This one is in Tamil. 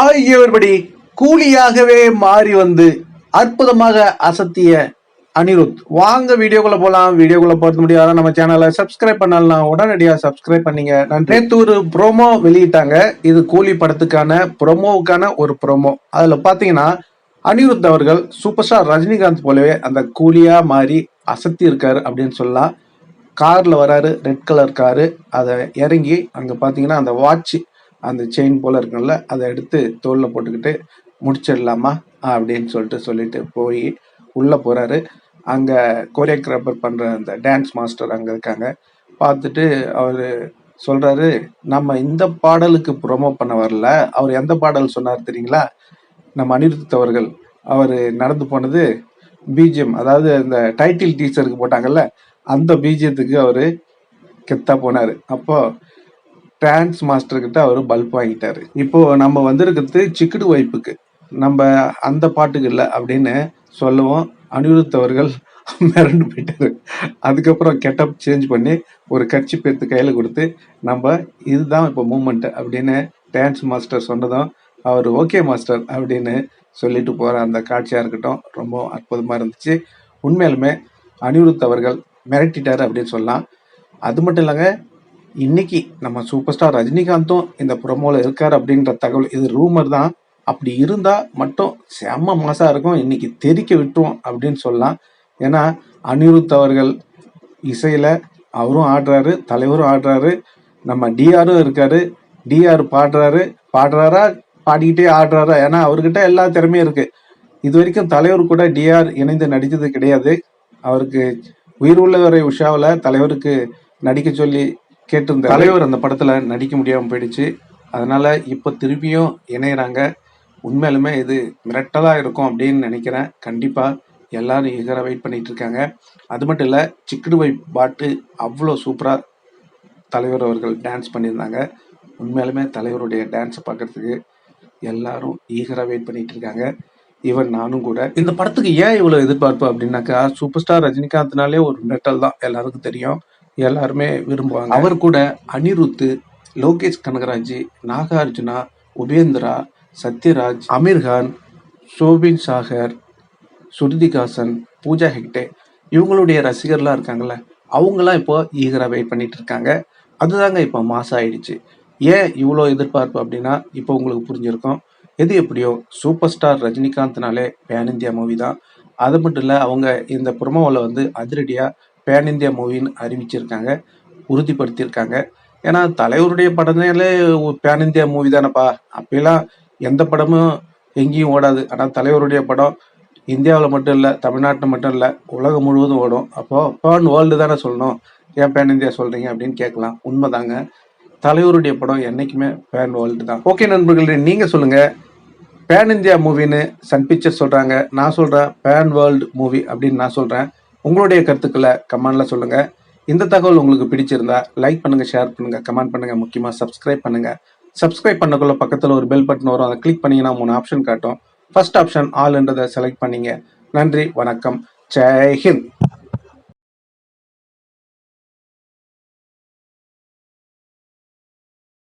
ஆகியவர்படி கூலியாகவே மாறி வந்து அற்புதமாக அசத்திய அனிருத். வாங்க வீடியோக்குள்ள போலாம். வீடியோக்குள்ள பார்த்து முடியாத நம்ம சேனலை சப்ஸ்கிரைப் பண்ணலாம் உடனடியாக சப்ஸ்கிரைப் பண்ணீங்க. நான் நேத்து ஒரு ப்ரோமோ வெளியிட்டாங்க. இது கூலி படத்துக்கான ப்ரோமோவுக்கான ஒரு ப்ரோமோ அதுல பாத்தீங்கன்னா அனிருத் அவர்கள் சூப்பர் ஸ்டார் ரஜினிகாந்த் போலவே அந்த கூலியா மாறி அசத்தி இருக்காரு அப்படின்னு சொல்லலாம். கார்ல வராரு ரெட் கலர் காரு அதை இறங்கி அங்க பாத்தீங்கன்னா அந்த வாட்ச் அந்த செயின் போல இருக்குல்ல அதை எடுத்து தோலில் போட்டுக்கிட்டு முடிச்சிடலாமா அப்படின்னு சொல்லிட்டு சொல்லிட்டு போய் உள்ள போறாரு. அங்க கோரியோகிராஃபர் பண்ற அந்த டான்ஸ் மாஸ்டர் அங்க இருக்காங்க. பார்த்துட்டு அவரு சொல்றாரு நம்ம இந்த பாடலுக்கு ப்ரொமோ பண்ண வரல. அவர் எந்த பாடல் சொன்னார் தெரியுங்களா? நம்ம அனிருத் அவர்கள் அவர் நடந்து போனது பிஜிஎம் அதாவது அந்த டைட்டில் டீச்சருக்கு போட்டாங்கல்ல அந்த பீஜியத்துக்கு அவரு கெத்தா போனாரு. அப்போ டான்ஸ் மாஸ்டர் கிட்ட அவர் பல்ப் வாங்கிட்டாரு. இப்போ நம்ம வந்திருக்கிறது சிக்குடு வைப்புக்கு. நம்ம அந்த பாட்டுக்கு இல்லை அப்படின்னு சொல்லவும். அனிருத் அவர்கள் மிரண்டு போயிட்டாரு. அதுக்கப்புறம் கெட்டப் சேஞ்ச் பண்ணி ஒரு கட்சி பேர்த்து கையில் கொடுத்து நம்ம இதுதான் இப்போ மூமெண்ட் அப்படின்னு டான்ஸ் மாஸ்டர் சொன்னதும் அவர் ஓகே மாஸ்டர் அப்படின்னு சொல்லிட்டு போகிற அந்த காட்சியாக இருக்கட்டும் ரொம்ப அற்புதமாக இருந்துச்சு. உண்மையிலுமே அனிருத் அவர்கள் மிரட்டிட்டாரு அப்படின்னு சொல்லலாம். அது மட்டும் இல்லைங்க இன்னைக்கு நம்ம சூப்பர் ஸ்டார் ரஜினிகாந்தும் இந்த ப்ரோமோல இருக்கார் அப்படின்ற தகவல் இது ரூமர் தான். அப்படி இருந்தா மட்டும் செம்ம மாசா இருக்கும். இன்னைக்கு தெரிக்க விட்டுரும் அப்படின்னு சொல்லலாம். ஏன்னா அனிருத் அவர்கள் இசையில அவரும் ஆடுறாரு தலைவரும் ஆடுறாரு. நம்ம டிஆரும் இருக்காரு. டிஆர் பாடுறாரு. பாடுறாரா? பாடிக்கிட்டே ஆடுறாரா? ஏன்னா அவர்கிட்ட எல்லா திறமையும் இருக்கு. இது வரைக்கும் தலைவர் கூட டிஆர் இணைந்து நடித்தது கிடையாது. அவருக்கு உயிர் உள்ளவரை உஷாவில் தலைவருக்கு நடிக்க சொல்லி கேட்டிருந்த தலைவர் அந்த படத்துல நடிக்க முடியாம போயிடுச்சு. அதனால இப்ப திருப்பியும் இணையறாங்க. உண்மையிலுமே இது மிரட்டலா இருக்கும் அப்படின்னு நினைக்கிறேன். கண்டிப்பா எல்லாரும் ஈகரா வெயிட் பண்ணிட்டு இருக்காங்க. அது மட்டும் இல்ல சிக்குடு வை பாட்டு அவ்வளோ சூப்பரா தலைவர் அவர்கள் டான்ஸ் பண்ணியிருந்தாங்க. உண்மையாலுமே தலைவருடைய டான்ஸை பார்க்கறதுக்கு எல்லாரும் ஈகரா வெயிட் பண்ணிட்டு இருக்காங்க. ஈவன் நானும் கூட. இந்த படத்துக்கு ஏன் இவ்வளவு எதிர்பார்ப்பு அப்படின்னாக்கா சூப்பர் ஸ்டார் ரஜினிகாந்த்னாலே ஒரு மிரட்டல் தான் எல்லாருக்கும் தெரியும். எல்லாருமே விரும்புவாங்க. அவர் கூட அனிருத் லோகேஷ் கனகராஜ் நாகார்ஜுனா உபேந்திரா சத்யராஜ் அமீர்கான் சோபின் சாகர் சுருதிகாசன் பூஜா ஹெக்டே இவங்களுடைய ரசிகர்லாம் இருக்காங்கல்ல அவங்களாம் இப்போ ஈகராக வெயிட் பண்ணிட்டு இருக்காங்க. அதுதாங்க இப்போ மாசம் ஆயிடுச்சு. ஏன் இவ்வளோ எதிர்பார்ப்பு அப்படின்னா இப்போ உங்களுக்கு புரிஞ்சிருக்கும். எது எப்படியோ சூப்பர் ஸ்டார் ரஜினிகாந்த்னாலே பேன் இந்தியா மூவி தான். அது மட்டும் இல்லை அவங்க இந்த ப்ரொமோவில் வந்து அதிரடியாக பேன் இந்தியா மூவின்னு அறிவிச்சிருக்காங்க உறுதிப்படுத்தியிருக்காங்க. ஏன்னா தலைவருடைய படம்னாலே பேன் இந்தியா மூவி தானேப்பா. அப்பெல்லாம் எந்த படமும் எங்கேயும் ஓடாது. ஆனால் தலைவருடைய படம் இந்தியாவில் மட்டும் இல்லை தமிழ்நாட்டில் மட்டும் இல்லை உலகம் முழுவதும் ஓடும். அப்போது பேன் வேர்ல்டு தானே சொல்லணும். ஏன் பேன் இந்தியா சொல்கிறீங்க அப்படின்னு கேட்கலாம். உண்மைதாங்க. தலைவருடைய படம் என்றைக்குமே பேன் வேர்ல்டு தான். ஓகே நண்பர்களே நீங்கள் சொல்லுங்கள் பேன் இந்தியா மூவின்னு சன் பிக்சர் சொல்கிறாங்க நான் சொல்கிறேன் பேன் வேர்ல்டு மூவி அப்படின்னு நான் சொல்கிறேன் உங்களுடைய கருத்துக்களை கமெண்ட்ல சொல்லுங்க. இந்த தகவல் உங்களுக்கு பிடிச்சிருந்தா லைக் பண்ணுங்க ஷேர் பண்ணுங்க கமெண்ட் பண்ணுங்க முக்கியமா சப்ஸ்கிரைப் பண்ணுங்க. சப்ஸ்கிரைப் பண்ணக்குள்ள பக்கத்துல ஒரு பெல் பட்டன் வரும். அதை கிளிக் பண்ணீங்கன்னா மூணு ஆப்ஷன் காட்டும். ஃபர்ஸ்ட் ஆப்ஷன் ஆல்ன்றதை செலக்ட் பண்ணீங்க. நன்றி வணக்கம். ஜெய்ஹிந்த்